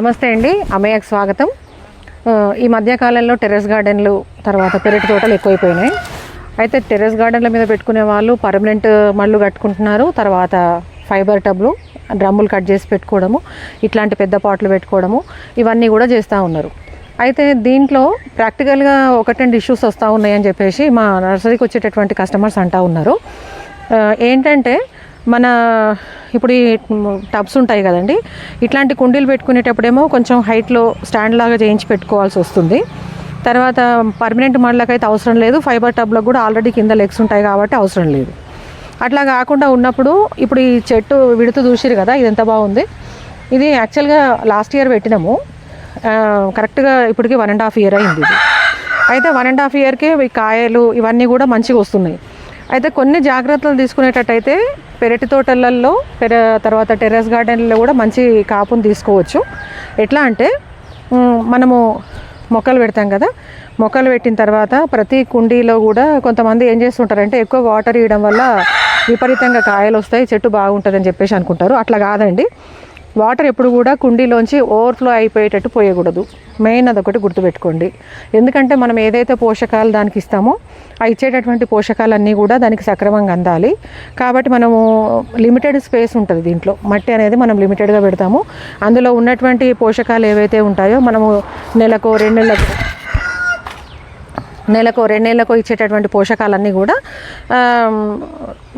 నమస్తే అండి. అమ్మయ్యకు స్వాగతం. ఈ మధ్యకాలంలో టెర్రస్ గార్డెన్లు తర్వాత పెరటి తోటలు ఎక్కువైపోయినాయి. అయితే టెర్రస్ గార్డెన్ల మీద పెట్టుకునే వాళ్ళు పర్మనెంట్ మళ్ళు కట్టుకుంటున్నారు తర్వాత ఫైబర్ టబ్లు డ్రమ్ములు కట్ చేసి పెట్టుకోవడము ఇట్లాంటి పెద్ద పాట్లు పెట్టుకోవడము ఇవన్నీ కూడా చేస్తూ ఉన్నారు. అయితే దీంట్లో ప్రాక్టికల్గా ఒకటి రెండు ఇష్యూస్ వస్తూ ఉన్నాయని చెప్పేసి మా నర్సరీకి వచ్చేటటువంటి కస్టమర్స్ అంటూ ఉన్నారు. ఏంటంటే మన ఇప్పుడు ఈ టబ్స్ ఉంటాయి కదండి ఇట్లాంటి కుండీలు పెట్టుకునేటప్పుడేమో కొంచెం హైట్లో స్టాండ్ లాగా చేయించి పెట్టుకోవాల్సి వస్తుంది. తర్వాత పర్మనెంట్ మళ్ళకైతే అవసరం లేదు ఫైబర్ టబ్లో కూడా ఆల్రెడీ కింద లెగ్స్ ఉంటాయి కాబట్టి అవసరం లేదు. అట్లా కాకుండా ఉన్నప్పుడు ఇప్పుడు ఈ చెట్టు విడుతూ చూసిరు కదా ఇది ఎంత బాగుంది? ఇది యాక్చువల్గా లాస్ట్ ఇయర్ పెట్టినాము. కరెక్ట్గా ఇప్పటికి వన్ అండ్ హాఫ్ ఇయర్ అయింది ఇది. అయితే వన్ అండ్ హాఫ్ ఇయర్కి ఈ కాయలు ఇవన్నీ కూడా మంచిగా వస్తున్నాయి. అయితే కొన్ని జాగ్రత్తలు తీసుకునేటట్టయితే పెరటి తోటలలో పెర తర్వాత టెర్రస్ గార్డెన్లో కూడా మంచి కాపును తీసుకోవచ్చు. ఎట్లా అంటే మనము మొక్కలు పెడతాం కదా మొక్కలు పెట్టిన తర్వాత ప్రతి కుండీలో కూడా కొంతమంది ఏం చేస్తుంటారంటే ఎక్కువ వాటర్ ఇవ్వడం వల్ల విపరీతంగా కాయలు వస్తాయి చెట్టు బాగుంటుందని చెప్పేసి అనుకుంటారు. అట్లా కాదండి. వాటర్ ఎప్పుడు కూడా కుండీలోంచి ఓవర్ఫ్లో అయిపోయేటట్టు పోయకూడదు. మెయిన్ అదొకటి గుర్తుపెట్టుకోండి. ఎందుకంటే మనం ఏదైతే పోషకాలు దానికి ఇస్తామో ఆ ఇచ్చేటటువంటి పోషకాలన్నీ కూడా దానికి సక్రమంగా అందాలి. కాబట్టి మనము లిమిటెడ్ స్పేస్ ఉంటుంది దీంట్లో. మట్టి అనేది మనం లిమిటెడ్గా పెడతాము. అందులో ఉన్నటువంటి పోషకాలు ఏవైతే ఉంటాయో మనము నెలకు రెండు నెలలకు నెలకు రెండు నెలలకు ఇచ్చేటటువంటి పోషకాలన్నీ కూడా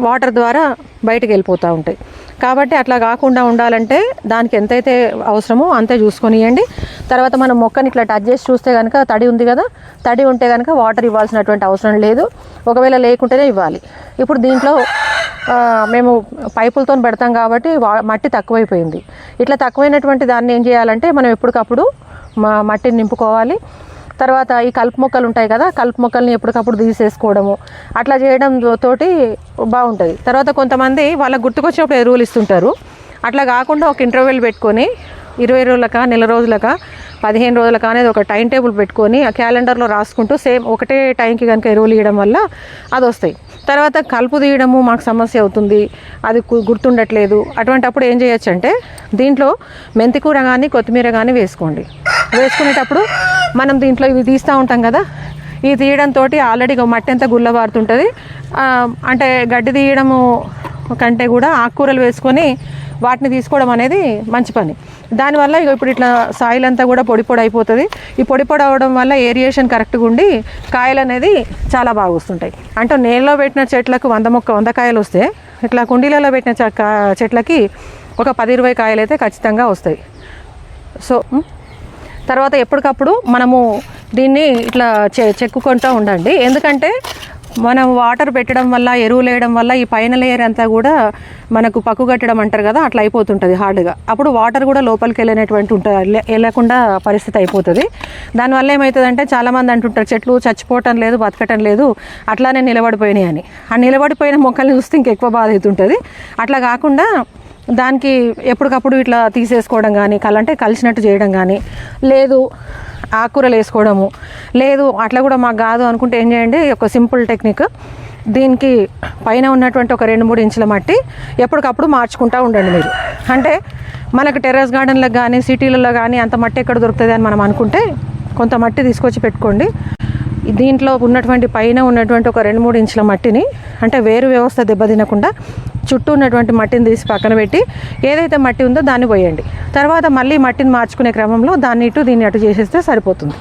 వాటర్ ద్వారా బయటకు వెళ్ళిపోతూ ఉంటాయి. కాబట్టి అట్లా కాకుండా ఉండాలంటే దానికి ఎంతైతే అవసరమో అంతే చూసుకొనియండి. తర్వాత మనం మొక్కని ఇట్లా టచ్ చేసి చూస్తే కనుక తడి ఉంది కదా తడి ఉంటే కనుక వాటర్ ఇవ్వాల్సినటువంటి అవసరం లేదు. ఒకవేళ లేకుంటేనే ఇవ్వాలి. ఇప్పుడు దీంట్లో మేము పైపులతో పెడతాం కాబట్టి వా- మట్టి తక్కువైపోయింది. ఇట్లా తక్కువైనటువంటి దాన్ని ఏం చేయాలంటే మనం ఎప్పటికప్పుడు మా మట్టిని నింపుకోవాలి. తర్వాత ఈ కలుపు మొక్కలు ఉంటాయి కదా కలుపు మొక్కల్ని ఎప్పటికప్పుడు తీసేసుకోవడము. అట్లా చేయడం తోటి బాగుంటుంది. తర్వాత కొంతమంది వాళ్ళకి గుర్తుకొచ్చినప్పుడు ఎరువులు ఇస్తుంటారు. అట్లా కాకుండా ఒక ఇంటర్వెల్ పెట్టుకొని ఇరవై రోజులక నెల రోజులక పదిహేను రోజులక అనేది ఒక టైం టేబుల్ పెట్టుకొని ఆ క్యాలెండర్లో రాసుకుంటూ సేమ్ ఒకటే టైంకి కనుక ఎరువులు ఇవ్వడం వల్ల అది వస్తాయి. తర్వాత కలుపు తీయడము మాకు సమస్య అవుతుంది అది గుర్తుండట్లేదు. అటువంటి అప్పుడు ఏం చేయొచ్చు అంటే దీంట్లో మెంతికూర కానీ కొత్తిమీర కానీ వేసుకోండి. వేసుకునేటప్పుడు మనం దీంట్లో ఇవి తీస్తూ ఉంటాం కదా? ఇవి తీయడంతో ఆల్రెడీ మట్టి అంతా గుల్లబారుతుంటుంది. అంటే గడ్డి తీయడము కంటే కూడా ఆకుకూరలు వేసుకొని వాటిని తీసుకోవడం అనేది మంచి పని. దానివల్ల ఇక ఇప్పుడు ఇట్లా సాయిల్ అంతా కూడా పొడి పొడి అయిపోతుంది. ఈ పొడి పొడి అవడం వల్ల ఏరియేషన్ కరెక్ట్గా ఉండి కాయలు అనేది చాలా బాగా వస్తుంటాయి. అంటే నేలలో పెట్టిన చెట్లకు వంద మొక్క వంద కాయలు వస్తే ఇట్లా కుండీలలో పెట్టిన చెట్లకి ఒక పది ఇరవై కాయలు అయితే ఖచ్చితంగా వస్తాయి. సో తర్వాత ఎప్పటికప్పుడు మనము దీన్ని ఇట్లా చె చెక్కుకుంటూ ఉండండి. ఎందుకంటే మనం వాటర్ పెట్టడం వల్ల ఎరువులు వేయడం వల్ల ఈ పైన లేయర్ అంతా కూడా మనకు పక్కు కట్టడం అంటారు కదా అట్లా అయిపోతుంటుంది హార్డ్గా. అప్పుడు వాటర్ కూడా లోపలికి వెళ్ళినటువంటి ఉంటుంది వెళ్ళకుండా పరిస్థితి అయిపోతుంది. దానివల్ల ఏమవుతుందంటే చాలామంది అంటుంటారు చెట్లు చచ్చిపోవటం లేదు బతకటం లేదు అట్లానే నిలబడిపోయినాయి అని. ఆ నిలబడిపోయిన మొక్కల్ని చూస్తే ఇంకెక్కువ బాధ అవుతుంటుంది అట్లా కాకుండా దానికి ఎప్పటికప్పుడు ఇట్లా తీసేసుకోవడం కానీ కలంటే కలిసినట్టు చేయడం కానీ లేదు ఆకుకూరలు వేసుకోవడము లేదు అట్లా కూడా మాకు కాదు అనుకుంటే ఏం చేయండి ఒక సింపుల్ టెక్నిక్ దీనికి పైన ఉన్నటువంటి ఒక రెండు మూడు ఇంచుల మట్టి ఎప్పటికప్పుడు మార్చుకుంటూ ఉండండి మీరు. అంటే మనకు టెర్రస్ గార్డెన్లకు కానీ సిటీలలో కానీ అంత మట్టి ఎక్కడ దొరుకుతుంది అని మనం అనుకుంటే కొంత మట్టి తీసుకొచ్చి పెట్టుకోండి. దీంట్లో ఉన్నటువంటి పైన ఉన్నటువంటి ఒక రెండు మూడు ఇంచుల మట్టిని అంటే వేరు వ్యవస్థ దెబ్బతినకుండా చుట్టూ ఉన్నటువంటి మట్టిని తీసి పక్కన పెట్టి ఏదైతే మట్టి ఉందో దాన్ని పోయండి. తర్వాత మళ్ళీ మట్టిని మార్చుకునే క్రమంలో దాన్ని ఇటు దీన్ని అటు చేసేస్తే సరిపోతుంది.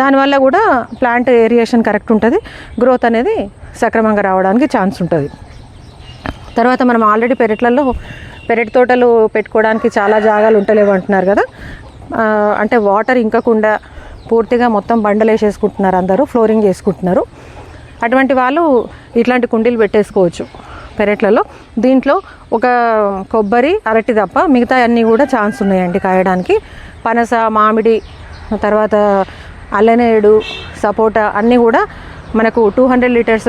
దానివల్ల కూడా ప్లాంట్ ఏరియేషన్ కరెక్ట్ ఉంటుంది గ్రోత్ అనేది సక్రమంగా రావడానికి ఛాన్స్ ఉంటుంది. తర్వాత మనం ఆల్రెడీ పెరట్లలో పెరటి తోటలు పెట్టుకోవడానికి చాలా జాగాలు ఉంటలేవు అంటున్నారు కదా. అంటే వాటర్ ఇంకకుండా పూర్తిగా మొత్తం బండలు వేసేసుకుంటున్నారు అందరూ ఫ్లోరింగ్ చేసుకుంటున్నారు. అటువంటి వాళ్ళు ఇట్లాంటి కుండీలు పెట్టేసుకోవచ్చు పెరట్లలో. దీంట్లో ఒక కొబ్బరి అరటి తప్ప మిగతా అన్నీ కూడా ఛాన్స్ ఉన్నాయండి కాయడానికి. పనస మామిడి తర్వాత అల్లనేడు సపోటా అన్నీ కూడా మనకు టూ హండ్రెడ్ లీటర్స్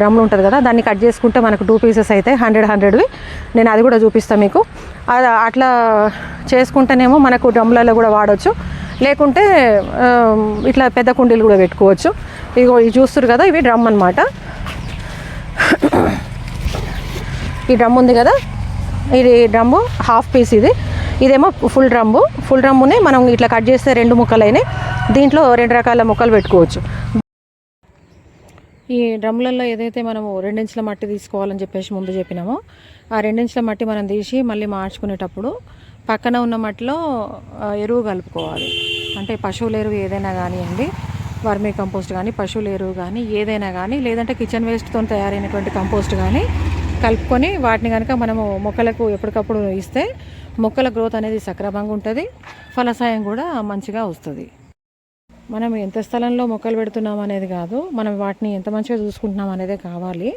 డ్రమ్లు ఉంటుంది కదా దాన్ని కట్ చేసుకుంటే మనకు టూ పీసెస్ అయితే హండ్రెడ్ హండ్రెడ్వి. నేను అది కూడా చూపిస్తాను మీకు. అట్లా చేసుకుంటేనేమో మనకు డ్రమ్లలో కూడా వాడవచ్చు లేకుంటే ఇట్లా పెద్ద కుండీలు కూడా పెట్టుకోవచ్చు. ఇగో ఇవి చూస్తారు కదా ఇవి డ్రమ్ అనమాట ఈ డ్రమ్ ఉంది కదా ఇది డ్రమ్ము హాఫ్ పీస్ ఇది. ఇదేమో ఫుల్ డ్రమ్ము ఫుల్ డ్రమ్మునే మనం ఇట్లా కట్ చేస్తే రెండు ముక్కలైనాయి. దీంట్లో రెండు రకాల ముక్కలు పెట్టుకోవచ్చు. ఈ డ్రమ్లలో ఏదైతే మనము రెండించుల మట్టి తీసుకోవాలని చెప్పేసి ముందు చెప్పినామో ఆ రెండించుల మట్టి మనం తీసి మళ్ళీ మార్చుకునేటప్పుడు పక్కన ఉన్న మట్టిలో ఎరువు కలుపుకోవాలి. అంటే పశువుల ఎరువు ఏదైనా కానివ్వండి వర్మీ కంపోస్ట్ కానీ పశువుల ఎరువు కానీ ఏదైనా కానీ లేదంటే కిచెన్ వేస్ట్తో తయారైనటువంటి కంపోస్ట్ కానీ కలుపుకొని వాటిని కనుక మనము మొక్కలకు ఎప్పటికప్పుడు ఇస్తే మొక్కల గ్రోత్ అనేది సక్రమంగా ఉంటుంది. ఫలసాయం కూడా మంచిగా వస్తుంది. మనం ఎంత స్థలంలో మొక్కలు పెడుతున్నాం అనేది కాదు మనం వాటిని ఎంత మంచిగా చూసుకుంటున్నాం అనేదే కావాలి.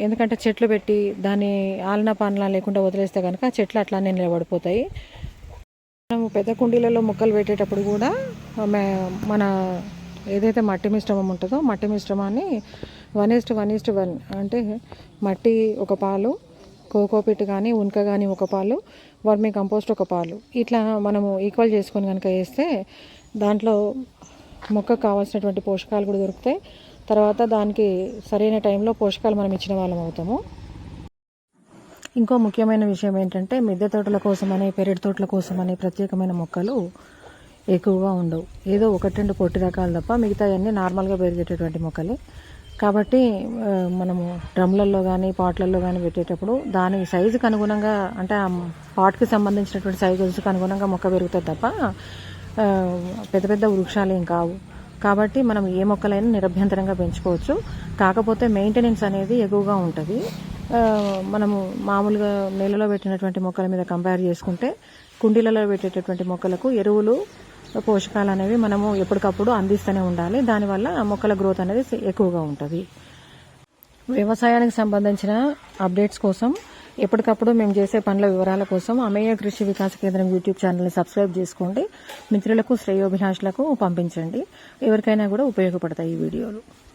ఎందుకంటే చెట్లు పెట్టి దాన్ని ఆలన పాలన లేకుండా వదిలేస్తే కనుక చెట్లు అట్లానే నిలబడిపోతాయి. మనం పెద్ద కుండీలలో మొక్కలు పెట్టేటప్పుడు కూడా మే- మన ఏదైతే మట్టి మిశ్రమం ఉంటుందో మట్టి మిశ్రమాన్ని one is to one is to one అంటే మట్టి ఒక పాలు కోకోపిట్ కానీ ఉనక కానీ ఒక పాలు వర్మీ కంపోస్ట్ ఒక పాలు. ఇట్లా మనము ఈక్వల్ చేసుకొని కనుక వేస్తే దాంట్లో మొక్కకు కావాల్సినటువంటి పోషకాలు కూడా దొరుకుతాయి. తర్వాత దానికి సరైన టైంలో పోషకాలు మనం ఇచ్చిన వాళ్ళం అవుతాము. ఇంకో ముఖ్యమైన విషయం ఏంటంటే మిద్దె తోటల కోసమని పెరటి తోటల కోసమని ప్రత్యేకమైన మొక్కలు ఎక్కువగా ఉండవు. ఏదో ఒకటి రెండు పొట్టి రకాలు తప్ప మిగతా అన్నీ నార్మల్గా పెరిగేటటువంటి మొక్కలే. కాబట్టి మనము డ్రమ్లలో కానీ పాట్లలో కానీ పెట్టేటప్పుడు దాని సైజుకి అనుగుణంగా అంటే ఆ పాట్కి సంబంధించినటువంటి సైజుకి అనుగుణంగా మొక్క పెరుగుతుంది తప్ప పెద్ద పెద్ద వృక్షాలు ఏం కావు. కాబట్టి మనం ఏ మొక్కలైనా నిరభ్యంతరంగా పెంచుకోవచ్చు. కాకపోతే మెయింటెనెన్స్ అనేది ఎక్కువగా ఉంటుంది. మనము మామూలుగా నేలలో పెట్టినటువంటి మొక్కల మీద కంపేర్ చేసుకుంటే కుండీలలో పెట్టేటటువంటి మొక్కలకు ఎరువులు పోషకాలు అనేవి మనము ఎప్పటికప్పుడు అందిస్తూనే ఉండాలి. దానివల్ల మొక్కల గ్రోత్ అనేది ఎక్కువగా ఉంటుంది. వ్యవసాయానికి సంబంధించిన అప్డేట్స్ కోసం ఎప్పటికప్పుడు మేము చేసే పనుల వివరాల కోసం అమేయ కృషి వికాస కేంద్రం యూట్యూబ్ ఛానల్ని సబ్స్క్రైబ్ చేసుకోండి. మిత్రులకు శ్రేయోభిలాషులకు పంపించండి. ఎవరికైనా కూడా ఉపయోగపడతాయి ఈ వీడియోలు.